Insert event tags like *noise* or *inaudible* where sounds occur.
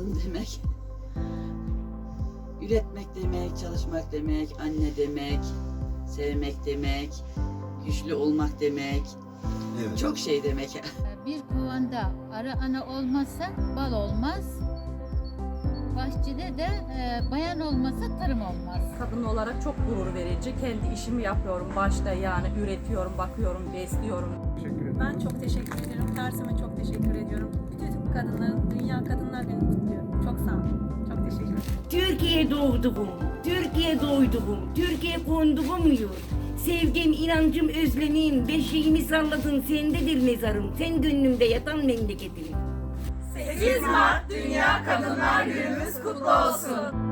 kadın demek. Üretmek demek, çalışmak demek, anne demek, sevmek demek, güçlü olmak demek. Evet. Çok şey demek. *laughs* Bir kovanda arı ana olmazsa bal olmaz. Bahçede de e, bayan olmasa tarım olmaz. Kadın olarak çok gurur verici. Kendi işimi yapıyorum başta yani üretiyorum, bakıyorum, besliyorum. Ben çok teşekkür ederim. Dersime çok teşekkür ediyorum. Bütün kadınların, Dünya Kadınlar Günü Türkiye doğduğum, Türkiye doyduğum, Türkiye konduğum yurt. Sevgim, inancım, özlemim, beşiğimi salladın sendedir mezarım. Sen gönlümde yatan memleketim. 8 Mart Dünya Kadınlar Günümüz kutlu olsun.